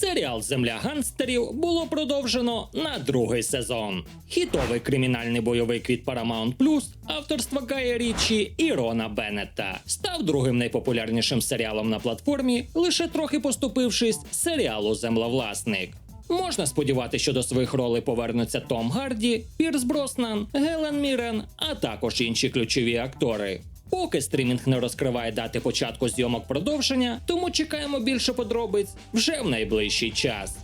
Серіал Земля гангстерів було продовжено на другий сезон. Хітовий кримінальний бойовик від Paramount Plus авторства Гая Річі і Рона Беннета став другим найпопулярнішим серіалом на платформі, лише трохи поступившись серіалу Землевласник. Можна сподіватися, що до своїх ролей повернуться Том Гарді, Пірс Броснан, Гелен Мірен, а також інші ключові актори. Поки стрімінг не розкриває дати початку зйомок продовження, тому чекаємо більше подробиць вже в найближчий час.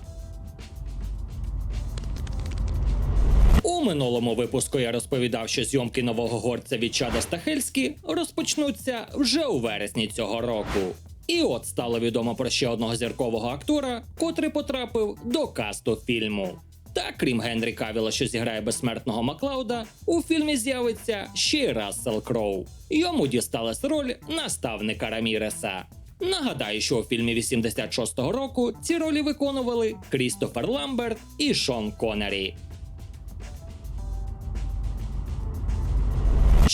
У минулому випуску я розповідав, що зйомки нового горця від Чада Стахельські розпочнуться вже у вересні цього року. І от стало відомо про ще одного зіркового актора, котрий потрапив до касту фільму. Та крім Генрі Кавіла, що зіграє безсмертного Маклауда, у фільмі з'явиться ще й Рассел Кроу. Йому дісталась роль наставника Раміреса. Нагадаю, що у фільмі 86-го року ці ролі виконували Крістофер Ламберт і Шон Коннері.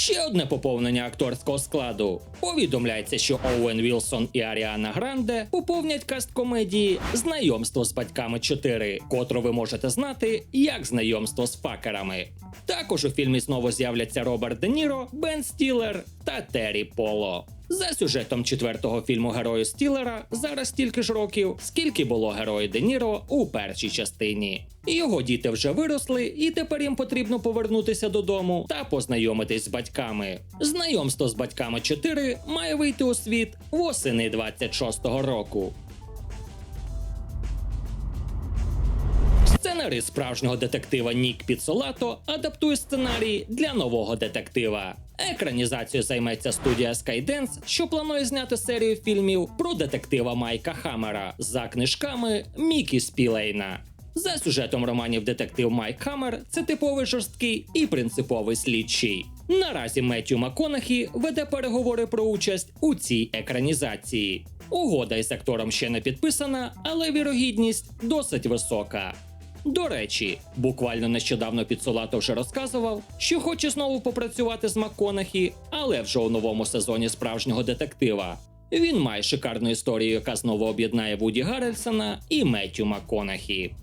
Ще одне поповнення акторського складу. Повідомляється, що Оуен Вілсон і Аріана Гранде поповнять каст комедії Знайомство з батьками 4, котру ви можете знати як знайомство з факерами. Також у фільмі знову з'являться Роберт Де Ніро, Бен Стілер та Террі Поло. За сюжетом четвертого фільму герою Стілера зараз стільки ж років, скільки було герою Де Ніро у першій частині. Його діти вже виросли, і тепер їм потрібно повернутися додому та познайомитись з батьками. Знайомство з батьками 4 має вийти у світ восени 26-го року. Сценарист справжнього детектива Нік Піцолато адаптує сценарій для нового детектива. Екранізацією займеться студія Skydance, що планує зняти серію фільмів про детектива Майка Хаммера за книжками Мікі Спілейна. За сюжетом романів детектив Майк Хаммер це типовий жорсткий і принциповий слідчий. Наразі Меттю МакКонахі веде переговори про участь у цій екранізації. Угода із актором ще не підписана, але вірогідність досить висока. До речі, буквально нещодавно Підсолато вже розказував, що хоче знову попрацювати з МакКонахі, але вже у новому сезоні справжнього детектива. Він має шикарну історію, яка знову об'єднає Вуді Гаррельсона і Меттю МакКонахі.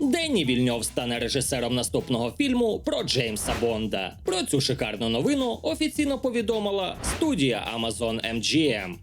Денні Вільньов стане режисером наступного фільму про Джеймса Бонда. Про цю шикарну новину офіційно повідомила студія Amazon MGM.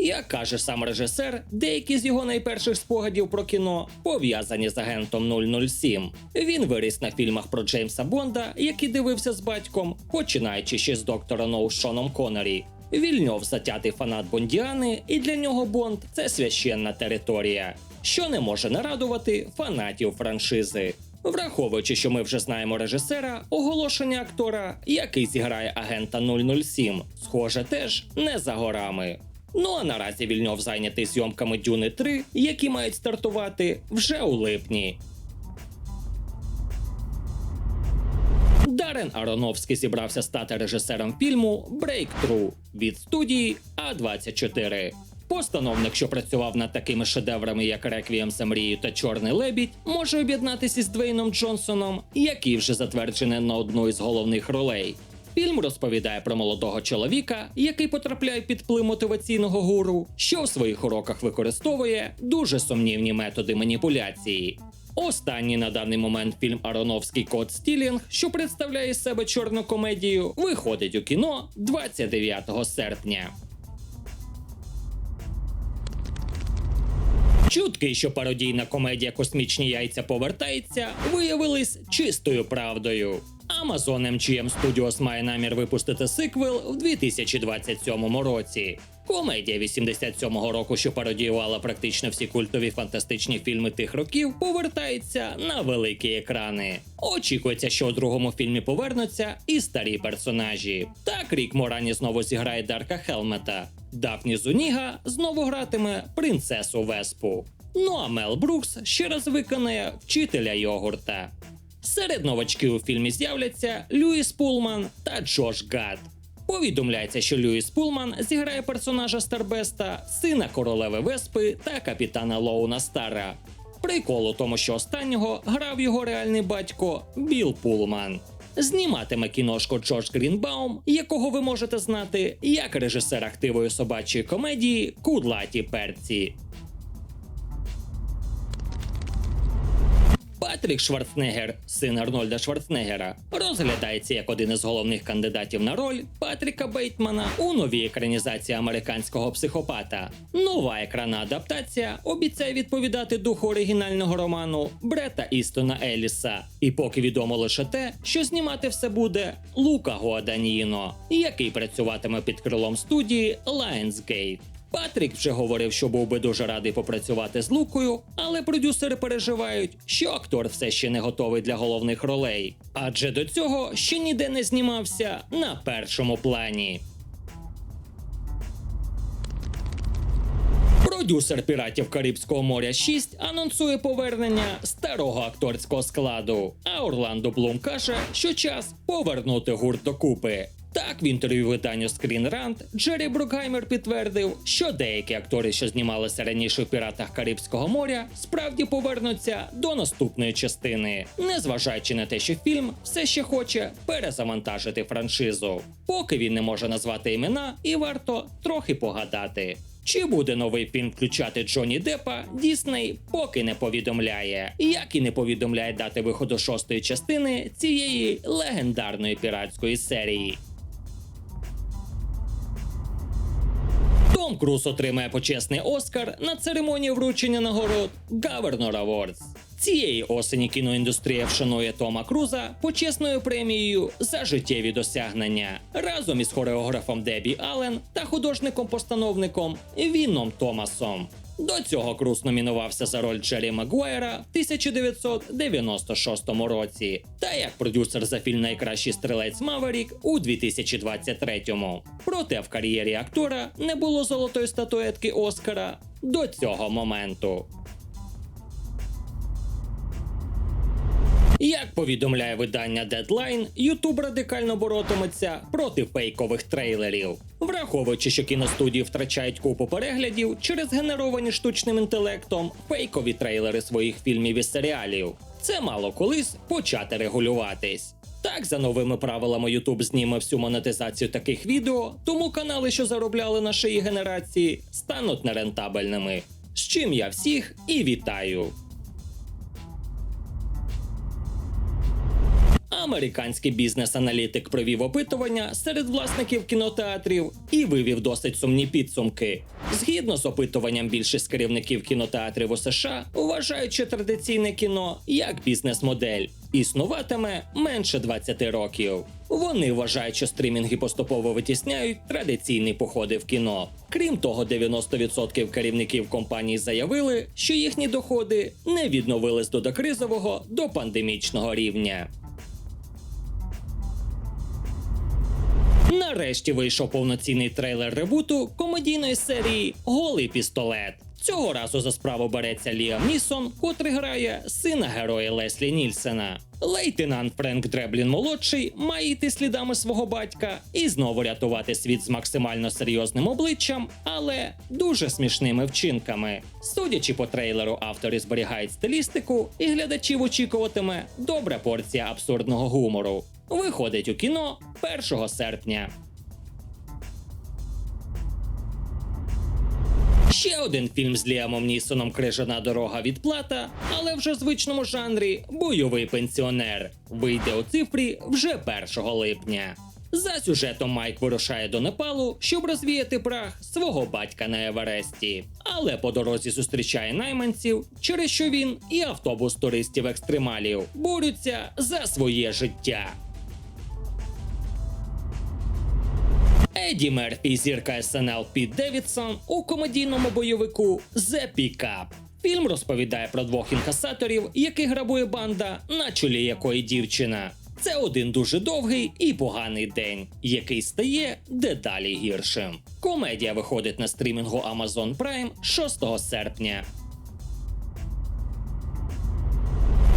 Як каже сам режисер, деякі з його найперших спогадів про кіно пов'язані з агентом 007. Він виріс на фільмах про Джеймса Бонда, які дивився з батьком, починаючи ще з доктора Ноу Шоном Коннері. Вільньов затятий фанат Бондіани, і для нього Бонд це священна територія, що не може не радувати фанатів франшизи. Враховуючи, що ми вже знаємо режисера, оголошення актора, який зіграє агента 007, схоже, теж не за горами. Ну а наразі Вільньов зайнятий зйомками Дюни 3, які мають стартувати вже у липні. Дарен Аронофський зібрався стати режисером фільму Breakthrough від студії А24. Постановник, що працював над такими шедеврами, як Реквієм за мрією та Чорний лебідь, може об'єднатися з Двейном Джонсоном, який вже затверджений на одну із головних ролей. Фільм розповідає про молодого чоловіка, який потрапляє під вплив мотиваційного гуру, що в своїх уроках використовує дуже сумнівні методи маніпуляції. Останній на даний момент фільм Ароновський код Стілінг, що представляє з себе чорну комедію, виходить у кіно 29 серпня. Чутки, що пародійна комедія Космічні яйця повертається, виявились чистою правдою. Amazon MGM Studios має намір випустити сиквел в 2027 році. Комедія 87-го року, що пародіювала практично всі культові фантастичні фільми тих років, повертається на великі екрани. Очікується, що у другому фільмі повернуться і старі персонажі. Так Рік Морані знову зіграє Дарка Хелмета. Дафні Зуніга знову гратиме принцесу Веспу. Ну а Мел Брукс ще раз виконає вчителя йогурта. Серед новачків у фільмі з'являться Люїс Пулман та Джош Гад. Повідомляється, що Люїс Пулман зіграє персонажа Старбеста, сина королеви Веспи та капітана Лоуна Стара. Прикол у тому, що останнього грав його реальний батько Біл Пулман. зніматиме кіношку Джордж Грінбаум, якого ви можете знати як режисер активої собачої комедії Кудлаті перці. Патрік Шварценеггер, син Арнольда Шварценеггера, розглядається як один із головних кандидатів на роль Патріка Бейтмана у новій екранізації американського психопата. Нова екранна адаптація обіцяє відповідати духу оригінального роману Брета Істона Еліса. І поки відомо лише те, що знімати все буде Лука Гуаданіно, який працюватиме під крилом студії Lionsgate. Патрік вже говорив, що був би дуже радий попрацювати з Лукою, але продюсери переживають, що актор все ще не готовий для головних ролей, адже до цього ще ніде не знімався на першому плані. Продюсер піратів Карибського моря 6 анонсує повернення старого акторського складу. А Орландо Блум каже, що час повернути гурт докупи. Так, в інтерв'ю виданню Screen Rant Джері Брукгаймер підтвердив, що деякі актори, що знімалися раніше в піратах Карибського моря, справді повернуться до наступної частини, незважаючи на те, що фільм все ще хоче перезавантажити франшизу. Поки він не може назвати імена, і варто трохи погадати. Чи буде новий фільм включати Джонні Деппа, Дісней поки не повідомляє, як і не повідомляє дати виходу шостої частини цієї легендарної піратської серії. Круз отримає почесний Оскар на церемонії вручення нагород Governor Awards. Цієї осені кіноіндустрія вшанує Тома Круза почесною премією за життєві досягнення разом із хореографом Дебі Аллен та художником-постановником Віном Томасом. До цього Круз номінувався за роль Джері Магуайра в 1996 році, та як продюсер за фільм Найкращий стрілець Маверік у 2023-му. Проте в кар'єрі актора не було золотої статуетки Оскара до цього моменту. Як повідомляє видання Deadline, YouTube радикально боротиметься проти фейкових трейлерів, враховуючи, що кіностудії втрачають купу переглядів через генеровані штучним інтелектом фейкові трейлери своїх фільмів і серіалів. Це мало колись почати регулюватись. Так, за новими правилами YouTube зніме всю монетизацію таких відео, тому канали, що заробляли на шиї генерації, стануть нерентабельними. З чим я всіх і вітаю. Американський бізнес-аналітик провів опитування серед власників кінотеатрів і вивів досить сумні підсумки. Згідно з опитуванням, більшість керівників кінотеатрів у США вважають, що традиційне кіно як бізнес-модель існуватиме менше 20 років. Вони вважають, що стрімінги поступово витісняють традиційні походи в кіно. Крім того, 90% керівників компаній заявили, що їхні доходи не відновились до докризового до пандемічного рівня. Нарешті вийшов повноцінний трейлер ребуту комедійної серії Голий пістолет. Цього разу за справу береться Ліам Нісон, котрий грає сина героя Леслі Нільсена. Лейтенант Френк Дреблін молодший має йти слідами свого батька і знову рятувати світ з максимально серйозним обличчям, але дуже смішними вчинками. Судячи по трейлеру, автори зберігають стилістику, і глядачів очікуватиме добра порція абсурдного гумору. Виходить у кіно 1 серпня. Ще один фільм з Ліамом Нісоном Крижана дорога відплата, але вже в звичному жанрі бойовий пенсіонер. Вийде у цифрі вже 1 липня. За сюжетом Майк вирушає до Непалу, щоб розвіяти прах свого батька на Евересті. Але по дорозі зустрічає найманців, через що він і автобус туристів-екстремалів борються за своє життя. Еді Мерфі зірка СНЛ Піт Девідсон у комедійному бойовику The Pickup. Фільм розповідає про двох інкасаторів, яких грабує банда, на чолі якої дівчина. Це один дуже довгий і поганий день, який стає дедалі гіршим. Комедія виходить на стрімінгу Amazon Prime 6 серпня.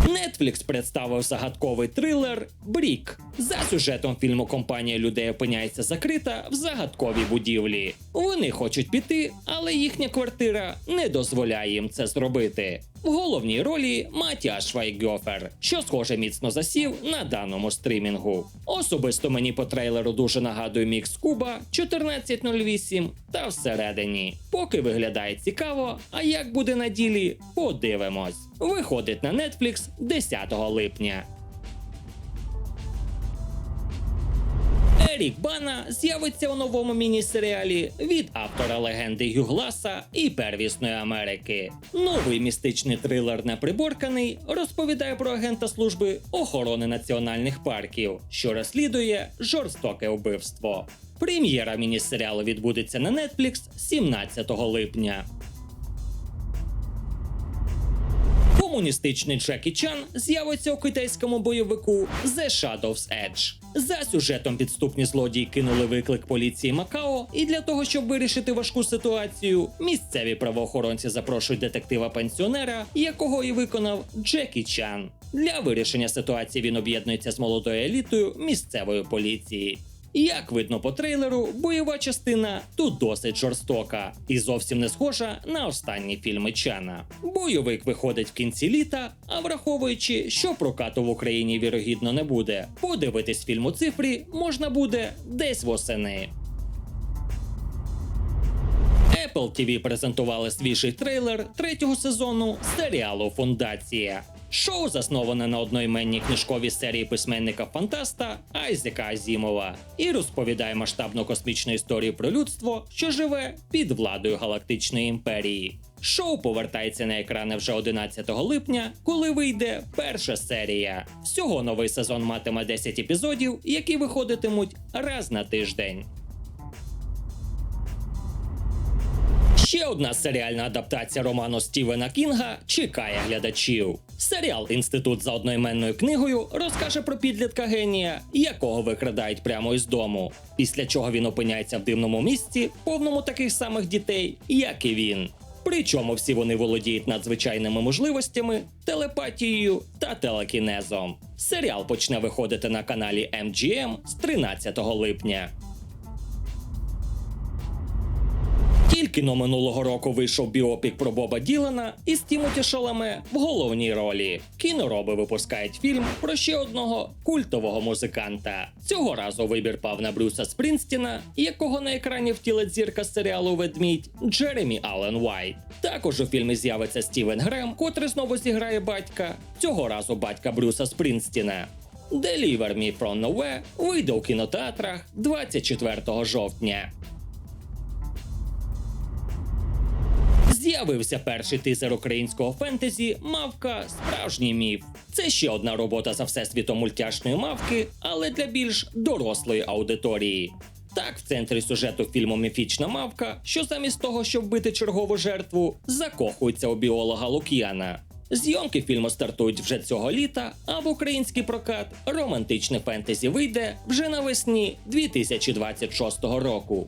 Netflix представив загадковий трилер Брік. За сюжетом фільму компанія людей опиняється закрита в загадковій будівлі. Вони хочуть піти, але їхня квартира не дозволяє їм це зробити. В головній ролі Матіаш Швайгьофер, що схоже міцно засів на даному стрімінгу. Особисто мені по трейлеру дуже нагадує мікс Куба 1408 та всередині. Поки виглядає цікаво, а як буде на ділі, подивимось. Виходить на Netflix 10 липня. Ерік Бана з'явиться у новому міні-серіалі від автора легенди Югласа і Первісної Америки. Новий містичний трилер Неприборканий розповідає про агента служби охорони національних парків, що розслідує жорстоке вбивство. Прем'єра міні-серіалу відбудеться на Netflix 17 липня. Комуністичний Джекі Чан з'явиться у китайському бойовику The Shadow's Edge. За сюжетом підступні злодії кинули виклик поліції Макао, і для того, щоб вирішити важку ситуацію, місцеві правоохоронці запрошують детектива-пенсіонера, якого і виконав Джекі Чан. Для вирішення ситуації він об'єднується з молодою елітою місцевої поліції. Як видно по трейлеру, бойова частина тут досить жорстока і зовсім не схожа на останні фільми Чана. Бойовик виходить в кінці літа, а враховуючи, що прокату в Україні вірогідно не буде, подивитись фільм у цифрі можна буде десь восени. Apple TV презентували свіжий трейлер третього сезону серіалу Фундація. Шоу засноване на одноіменній книжковій серії письменника фантаста Айзека Азімова і розповідає масштабну космічну історію про людство, що живе під владою галактичної імперії. Шоу повертається на екрани вже 11 липня, коли вийде перша серія. Всього новий сезон матиме 10 епізодів, які виходитимуть раз на тиждень. Ще одна серіальна адаптація роману Стівена Кінга чекає глядачів. Серіал Інститут за одноіменною книгою розкаже про підлітка генія, якого викрадають прямо із дому. Після чого він опиняється в дивному місці, повному таких самих дітей, як і він. Причому всі вони володіють надзвичайними можливостями, телепатією та телекінезом. Серіал почне виходити на каналі MGM з 13 липня. Тільки но минулого року вийшов біопік про Боба Ділана із Тімоті Шаламе в головній ролі. Кінороби випускають фільм про ще одного культового музиканта. Цього разу вибір пав на Брюса Спрінстіна, якого на екрані втілить зірка з серіалу Ведмідь Джеремі Аллен Уайт. Також у фільмі з'явиться Стівен Грем, котрий знову зіграє батька. Цього разу батька Брюса Спрінстіна. Deliver Me From Nowhere вийде у кінотеатрах 24 жовтня. З'явився перший тизер українського фентезі Мавка Справжній міф. Це ще одна робота за всесвітом мультяшної мавки, але для більш дорослої аудиторії. Так, в центрі сюжету фільму Міфічна мавка, що замість того, щоб бити чергову жертву, закохується у біолога Лук'яна. Зйомки фільму стартують вже цього літа, а в український прокат романтичне фентезі вийде вже навесні 2026 року.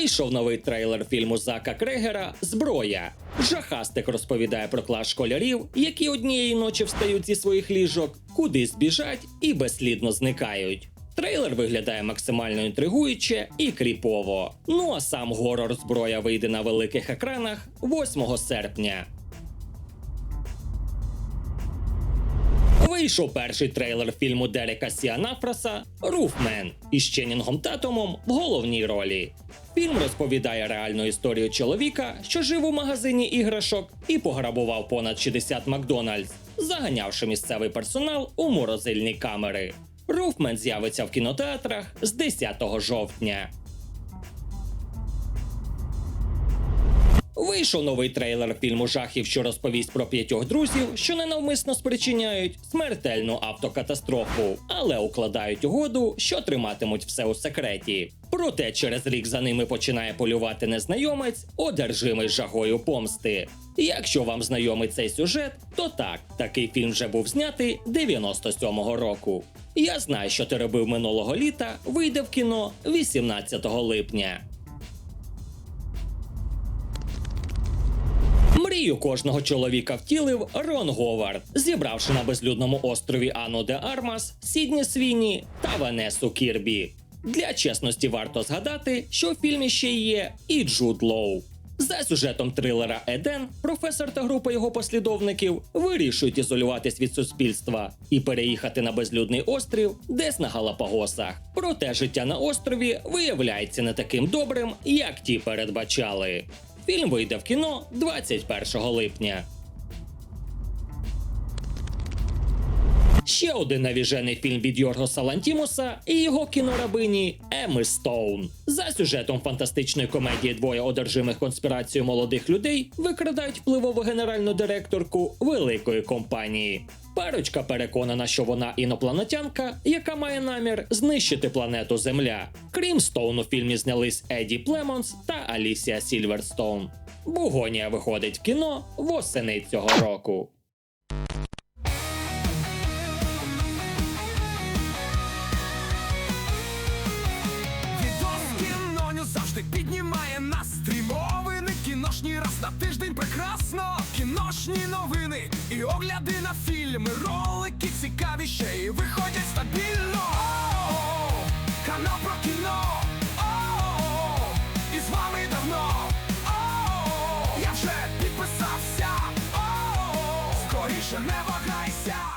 Вийшов новий трейлер фільму Зака Крегера Зброя. Жахастик розповідає про клас школярів, які однієї ночі встають зі своїх ліжок, кудись біжать і безслідно зникають. Трейлер виглядає максимально інтригуюче і кріпово. Ну а сам горор зброя вийде на великих екранах 8 серпня. Вийшов перший трейлер фільму Дерека Сіанафраса Руфмен із Ченінгом Татумом в головній ролі. Фільм розповідає реальну історію чоловіка, що жив у магазині іграшок і пограбував понад 60 Макдональдс, заганявши місцевий персонал у морозильні камери. Руфмен з'явиться в кінотеатрах з 10 жовтня. Вийшов новий трейлер фільму жахів, що розповість про п'ятьох друзів, що ненавмисно спричиняють смертельну автокатастрофу, але укладають угоду, що триматимуть все у секреті. Проте через рік за ними починає полювати незнайомець, одержимий жагою помсти. Якщо вам знайомий цей сюжет, то так, такий фільм вже був знятий 97-го року. Я знаю, що ти робив минулого літа, вийде в кіно 18 липня. Мрію кожного чоловіка втілив Рон Говард, зібравши на безлюдному острові Ану де Армас, Сідні Свіні та Ванесу Кірбі. Для чесності варто згадати, що в фільмі ще є і Джуд Лоу. За сюжетом трилера Еден, професор та група його послідовників вирішують ізолюватись від суспільства і переїхати на безлюдний острів десь на Галапагосах. Проте життя на острові виявляється не таким добрим, як ті передбачали. Фільм вийде в кіно 21 липня. Ще один навіжений фільм від Йоргоса Лантімуса і його кінорабині Еми Стоун. За сюжетом фантастичної комедії двоє одержимих конспірацією молодих людей викрадають впливову генеральну директорку великої компанії. Парочка переконана, що вона інопланетянка, яка має намір знищити планету Земля. Крім Стоун у фільмі знялись Еді Племонс та Алісія Сільверстоун. Бугонія виходить в кіно восени цього року. Завжди піднімає настрій Мовини кіношні раз на тиждень прекрасно Кіношні новини і огляди на фільми. Ролики цікаві ще й виходять стабільно. Канал